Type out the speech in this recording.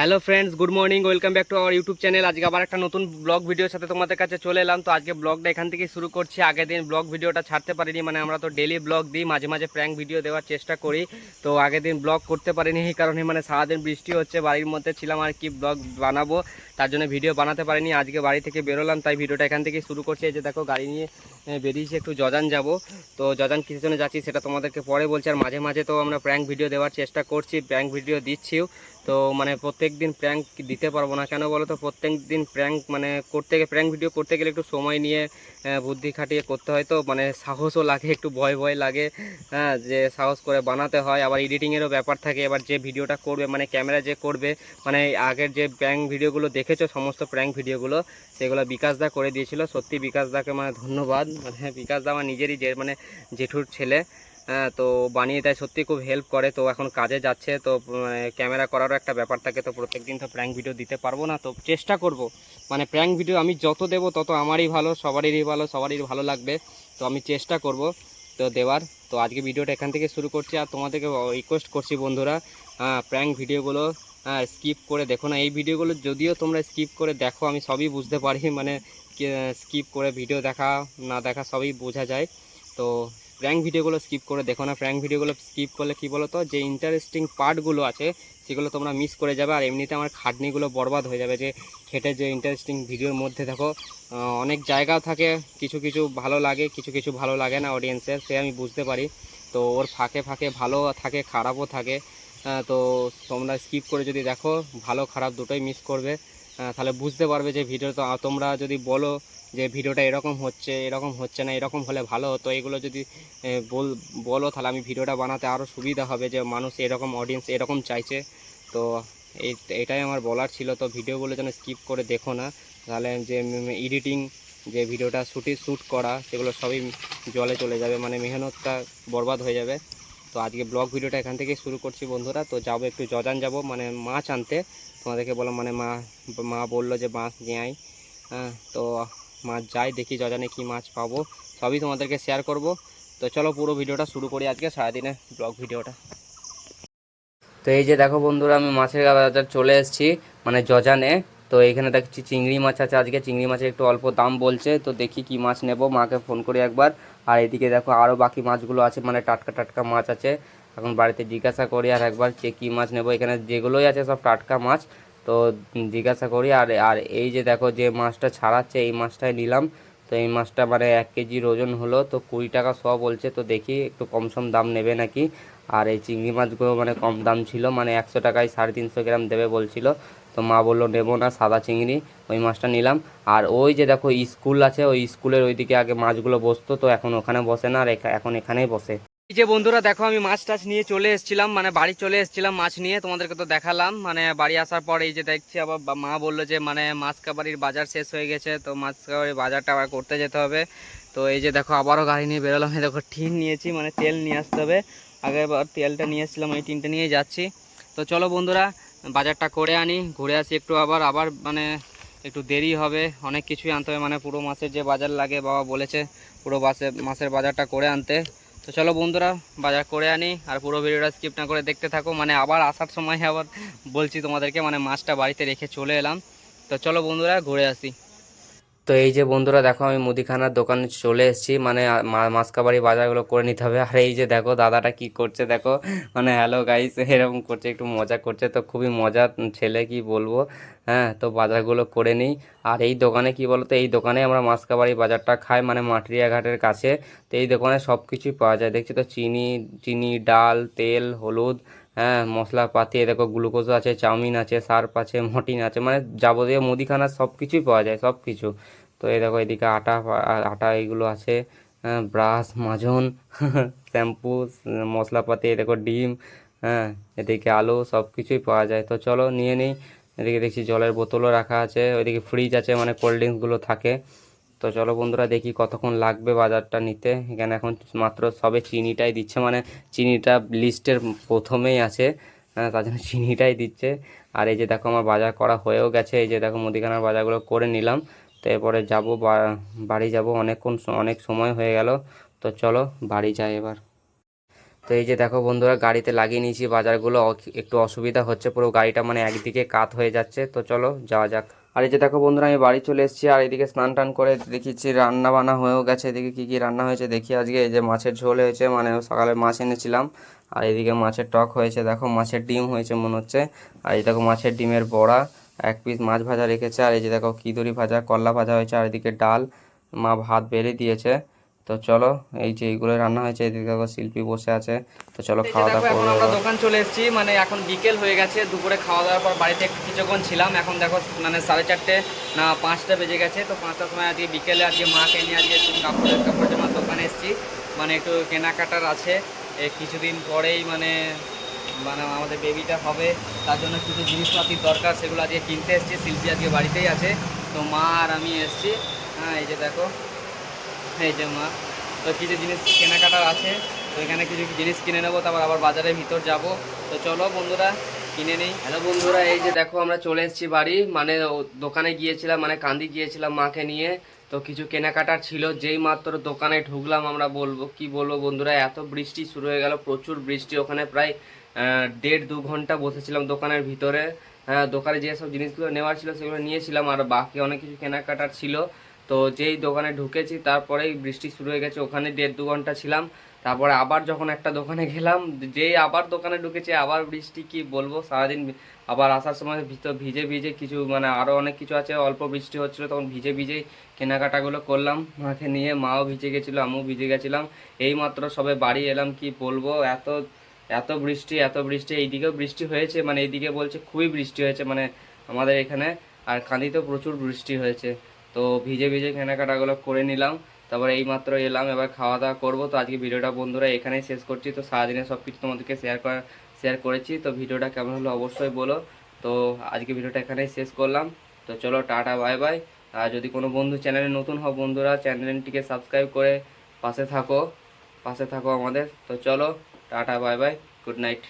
Hello friends, good morning, welcome back to our YouTube channel. আজকে আবার একটা নতুন ব্লগ ভিডিওর সাথে তোমাদের কাছে চলে এলাম। তো আজকে ব্লগটা এখান থেকে শুরু করছি। আগের দিন ব্লগ ভিডিওটা ছাড়তে পারিনি মানে আমরা তো ডেলি ব্লগ দিই, মাঝে মাঝে প্র্যাঙ্ক ভিডিও দেওয়ার চেষ্টা করি। তো আগের দিন ব্লগ করতে পারিনি, এই কারণে মানে সারাদিন বৃষ্টি হচ্ছে, বাড়ির মধ্যে ছিলাম আর কি ব্লগ বানাবো, তার জন্য ভিডিও বানাতে পারিনি। আজকে বাড়ি থেকে বেরোলাম, তাই ভিডিওটা এখান থেকে শুরু করছি। এই যে দেখো, গাড়ি নিয়ে বেরিয়েছি একটু জজান যাব। তো জজান কিসের জন্য যাচ্ছি সেটা তোমাদেরকে পরে বলছি। আর মাঝে মাঝে তো আমরা প্র্যাঙ্ক ভিডিও দেওয়ার চেষ্টা করছি প্র্যাঙ্ক ভিডিও দিচ্ছিও। তো মানে প্রত্যেক দিন প্র্যাঙ্ক দিতে পারব না। কেন বলো তো প্রত্যেক দিন প্র্যাঙ্ক মানে করতে গেলে প্র্যাঙ্ক ভিডিও করতে গেলে একটু সময় নিয়ে বুদ্ধি খাটিয়ে করতে হয় তো। মানে সাহসও লাগে, একটু ভয় ভয় লাগে। হ্যাঁ যে সাহস করে বানাতে হয়। আবার এডিটিংয়েরও ব্যাপার থাকে। এবার যে ভিডিওটা করবে মানে ক্যামেরা যে করবে মানে আগের যে প্র্যাঙ্ক ভিডিওগুলো দেখেছ, সমস্ত প্র্যাঙ্ক ভিডিওগুলো সেগুলো বিকাশদা করে দিয়েছিল। সত্যি বিকাশদাকে মানে ধন্যবাদ। মানে বিকাশদা আমার নিজেরই যে মানে জেঠুর ছেলে। হ্যাঁ তো বানিয়ে দেয় সত্যি খুব হেল্প করে। তো এখন কাজে যাচ্ছে, তো মানে ক্যামেরা করারও একটা ব্যাপার থাকে। তো প্রত্যেক দিন তো প্র্যাঙ্ক ভিডিও দিতে পারব না। তো চেষ্টা করব। মানে প্র্যাঙ্ক ভিডিও আমি যত দেবো, তত আমারই ভালো, সবারই ভালো সবারই ভালো লাগবে। তো আমি চেষ্টা করব তো দেওয়ার। তো আজকে ভিডিওটা এখান থেকে শুরু করছি। আর তোমাদেরকে রিকোয়েস্ট করছি বন্ধুরা প্র্যাঙ্ক ভিডিওগুলো স্কিপ করে দেখো না। এই ভিডিওগুলো যদিও তোমরা স্কিপ করে দেখো, আমি সবই বুঝতে পারি। মানে স্কিপ করে ভিডিও দেখা, না দেখা সবই বোঝা যায়। তো প্র্যাঙ্ক ভিডিওগুলো স্কিপ করে দেখো না প্র্যাঙ্ক ভিডিওগুলো স্কিপ করলে কী বলো তো যে ইন্টারেস্টিং পার্টগুলো আছে, সেগুলো তোমরা মিস করে যাবে আর এমনিতে আমার খাটনিগুলো বরবাদ হয়ে যাবে। যে খেটে যে ইন্টারেস্টিং ভিডিওর মধ্যে দেখো অনেক জায়গাও থাকে, কিছু কিছু ভালো লাগে, কিছু কিছু ভালো লাগে না অডিয়েন্সের সে আমি বুঝতে পারি। তো ওর ফাঁকে ফাঁকে ভালো থাকে, খারাপও থাকে তো তোমরা স্কিপ করে যদি দেখো, ভালো খারাপ দুটোই মিস করবে। তাহলে বুঝতে পারবে যে ভিডিও তো তোমরা যদি বলো যে ভিডিওটা এরকম হচ্ছে এরকম হচ্ছে না, এরকম হলে ভালো হতো, এগুলো যদি বল, বলো তাহলে আমি ভিডিওটা বানাতে আরও সুবিধা হবে যে মানুষ এরকম অডিয়েন্স এরকম চাইছে। তো এটাই আমার বলার ছিল, তো ভিডিওগুলো যেন স্কিপ করে দেখো না। তাহলে যে এডিটিং যে ভিডিওটা শুটে শ্যুট করা, সেগুলো সবই জলে চলে যাবে মানে মেহনতটা বরবাদ হয়ে যাবে। তো আজকে ব্লগ ভিডিওটা এখান থেকে শুরু করছি বন্ধুরা। তো যাব একটু জজান যাব মানে মাছ আনতে। তোমাদেরকে বললাম মানে মা মা বলল যে মাছ নিয়ে আয়। হ্যাঁ তো মাছ যাই, দেখি জজানে কি মাছ পাবো। সবই তোমাদেরকে শেয়ার করব। তো চলো পুরো ভিডিওটা শুরু করি আজকে সারাদিনে ব্লগ ভিডিওটা। তো এই যে দেখো বন্ধুরা, আমি মাছের বাজার চলে এসেছি মানে জজানে তো এখানে দেখছি চিংড়ি মাছ আছে আজকে। চিংড়ি মাছের একটু অল্প দাম বলছে, তো দেখি কি মাছ নেব। মাকে ফোন করি একবার। আর এদিকে দেখো আরও বাকি মাছগুলো আছে মানে টাটকা টাটকা মাছ আছে। এখন বাড়িতে জিজ্ঞাসা করি আর একবার যে কী মাছ নেব। এখানে যেগুলোই আছে সব টাটকা মাছ, তো জিজ্ঞাসা করি। আর আর এই যে দেখো যে মাছটা ছাড়াচ্ছে, এই মাছটাই নিলাম। তো এই মাছটা মানে এক কেজির ওজন হলো, তো কুড়ি টাকা শ বলছে। তো দেখি একটু কম সম দাম নেবে নাকি। আর এই চিংড়ি মাছগুলো মানে কম দাম ছিল মানে একশো টাকায় সাড়ে তিনশো গ্রাম দেবে বলছিল। তো মা বলল, নেব না, সাদা চিংড়ি, ওই মাছটা নিলাম। আর ওই যে দেখো, স্কুল আছে, ওই স্কুলের ওইদিকে আগে মাছগুলো বসতো, তো এখন ওখানে বসে না, আর এখা- এখন এখানেই বসে। এই যে বন্ধুরা, দেখো, আমি মাছ টাছ নিয়ে চলে এসেছিলাম মানে বাড়ি চলে এসেছিলাম মাছ নিয়ে, তোমাদেরকে তো দেখালাম। মানে বাড়ি আসার পর এই যে দেখছি, আবার মা বলল যে মানে মাছ কাবারির বাজার শেষ হয়ে গেছে, তো মাছ কাবারির বাজারটা আবার করতে যেতে হবে। তো এই যে দেখো, আবারও গাড়ি নিয়ে বেরোলাম। এই দেখো, টিন নিয়েছি মানে তেল নিয়ে আসতে হবে। আগে এবার তেলটা নিয়ে এসেছিলাম ওই টিনটা নিয়ে যাচ্ছি। তো চলো বন্ধুরা বাজারটা করে আনি, ঘুরে আসি একটু আবার আবার মানে একটু দেরি হবে, অনেক কিছুই আনতে হবে মানে পুরো মাসের যে বাজার লাগে, বাবা বলেছে পুরো বাসে মাছের বাজারটা করে আনতে। তো চলো বন্ধুরা, বাজার করে আনি, আর পুরো ভিডিওটা স্কিপ না করে দেখতে থাকো মানে আবার আসার সময় আবার বলছি তোমাদেরকে মানে মাছটা বাড়িতে রেখে চলে এলাম। তো চলো বন্ধুরা, ঘুরে আসি। তো এই যে বন্ধুরা, দেখো আমি মুদিখানার দোকানে চলে এসেছি। মানে মাসকাবাড়ি বাজারগুলো করে নিতে হবে। আর এই যে দেখো, দাদাটা কি করছে দেখো। মানে হ্যালো গাইস এরকম করছে, একটু মজা করছে। তো খুবই মজার ছেলে কি বলব? হ্যাঁ তো বাজারগুলো করে নিই। আর এই দোকানে কি বলতো, এই দোকানে আমরা মাসকাবাড়ি বাজারটা খাই মানে মাটরিয়া ঘাটের কাছে। তো এই দোকানে সব কিছুই পাওয়া যায়। দেখছি তো, চিনি চিনি, ডাল, তেল, হলুদ। হ্যাঁ মশলাপাতি দেখো গ্লুকোজও আছে, চাউমিন আছে, সার্ফ আছে, মটিন আছে মানে যাবতীয় মুদিখানার সব কিছুই পাওয়া যায় সব কিছু তো এই দেখো এদিকে আটা আটা এইগুলো আছে হ্যাঁ ব্রাশ, মাজন, শ্যাম্পু, মশলাপাতি দেখো ডিম হ্যাঁ এদিকে আলু সব কিছুই পাওয়া যায়। তো চলো নিয়ে নিই, এদিকে দেখছি জলের বোতলও রাখা আছে, ওইদিকে ফ্রিজ আছে মানে কোল্ড ড্রিঙ্কসগুলো থাকে। তো চলো বন্ধুরা দেখি কতক্ষণ লাগবে বাজারটা নিতে। এখানে এখন মাত্র সবে চিনিটাই দিচ্ছে মানে চিনিটা লিস্টের প্রথমেই আছে তার জন্য চিনিটাই দিচ্ছে। আর এই যে দেখো আমার বাজার করা হয়েও গেছে, এই যে দেখো মুদিখানার বাজারগুলো করে নিলাম। তো এরপরে যাব বাড়ি যাব অনেকক্ষণ, অনেক সময় হয়ে গেল। তো চলো বাড়ি যাই এবার। তো এই যে দেখো বন্ধুরা, গাড়িতে লাগিয়ে নিয়েছি বাজারগুলো একটু অসুবিধা হচ্ছে, পুরো গাড়িটা মানে একদিকে কাত হয়ে যাচ্ছে। তো চলো যাওয়া যাক। আর এই যে দেখো বন্ধুরা, আমি বাড়ি চলে এসেছি, আর এদিকে স্নান টান করে দেখিছি রান্না বান্না হয়েও গেছে। এদিকে কী কী রান্না হয়েছে দেখি আজকে। এই যে মাছের ঝোল হয়েছে মানে সকালে মাছ এনেছিলাম। আর এদিকে মাছের টক হয়েছে, দেখো মাছের ডিম হয়েছে মনে হচ্ছে। আর এই দেখো মাছের ডিমের বড়া, এক পিস মাছ ভাজা রেখেছে। আর এই যে দেখো কিদুরি ভাজা, করলা ভাজা হয়েছে। আর এদিকে ডাল, মা ভাত বেড়ে দিয়েছে। তো চলো এই যে এইগুলো রান্না হয়েছে এদিকে দেখো শিল্পী বসে আছে। তো চলো খাওয়া দাওয়া করব আমরা দোকান চলে এসেছি মানে এখন বিকেল হয়ে গেছে দুপুরে খাওয়া দাওয়ার পর বাড়িতে কিছুক্ষণ ছিলাম এখন দেখো মানে সাড়ে চারটে না পাঁচটা বেজে গেছে তো পাঁচটার সময় আজকে বিকেলে আজকে মাকে নিয়ে আজকে একটু কাপড়ের কাপড় জামার দোকানে এসেছি মানে একটু কেনাকাটার আছে এই কিছুদিন পরেই মানে মানে আমাদের বেবিটা হবে তার জন্য কিছু জিনিসপাতির দরকার সেগুলো আজকে কিনতে এসেছি শিল্পী আজকে বাড়িতেই আছে তো মা আর আমি এসেছি হ্যাঁ এই যে দেখো এই যে মা। তো কিছু জিনিস কেনাকাটার আছে, তো এখানে কিছু জিনিস কিনে নেব, তারপর আবার বাজারের ভিতর যাব। তো চলো বন্ধুরা, কিনে নেই। হ্যালো বন্ধুরা, এই যে দেখো আমরা চলে এসেছি বাড়ি মানে দোকানে গিয়েছিলাম মানে কান্দি গিয়েছিলাম মাকে নিয়ে। তো কিছু কেনাকাটার ছিল, যেই মাত্র দোকানে ঢুকলাম আমরা বলব, কি বলব বন্ধুরা, এত বৃষ্টি শুরু হয়ে গেল, প্রচুর বৃষ্টি। ওখানে প্রায় দেড় দু ঘণ্টা বসেছিলাম দোকানের ভিতরে। হ্যাঁ দোকানে যেসব জিনিসগুলো নেওয়ার ছিল, সেগুলো নিয়েছিলাম, আর বাকি অনেক কিছু কেনাকাটার ছিল। তো যেই দোকানে ঢুকেছি, তারপরেই বৃষ্টি শুরু হয়ে গেছে, ওখানে দেড় দু ঘণ্টা ছিলাম। তারপরে আবার যখন একটা দোকানে গেলাম, যেই আবার দোকানে ঢুকেছে, আবার বৃষ্টি কি বলব? সারাদিন আবার আসার সময় ভিতর ভিজে ভিজে কিছু মানে আরও অনেক কিছু আছে, অল্প বৃষ্টি হচ্ছিল, তখন ভিজে ভিজেই কেনাকাটাগুলো করলাম। মাকে নিয়ে মাও ভিজে গেছিল, আমিও ভিজে গেছিলাম। এই মাত্র সবে বাড়ি এলাম, কি বলব? এত এত বৃষ্টি এত বৃষ্টি, এইদিকেও বৃষ্টি হয়েছে মানে এইদিকে বলছে খুবই বৃষ্টি হয়েছে মানে আমাদের এখানে। আর কান্দিতেও প্রচুর বৃষ্টি হয়েছে। তো ভিজে ভিজে কেনাকাটাগুলো করে নিলাম, তারপরে এই মাত্র এলাম, এবার খাওয়া দাওয়া করব। তো আজকে ভিডিওটা বন্ধুরা এখানেই শেষ করছি। তো সারাদিনে সব কিছু তোমাদেরকে শেয়ার করা শেয়ার করেছি। তো ভিডিওটা কেমন হলো অবশ্যই বলো। তো আজকে ভিডিওটা এখানেই শেষ করলাম। তো চলো টাটা বাই বাই আর যদি কোনো বন্ধু চ্যানেলে নতুন হও বন্ধুরা, চ্যানেলটিকে সাবস্ক্রাইব করে পাশে থাকো পাশে থাকো আমাদের। তো চলো tata bye bye good night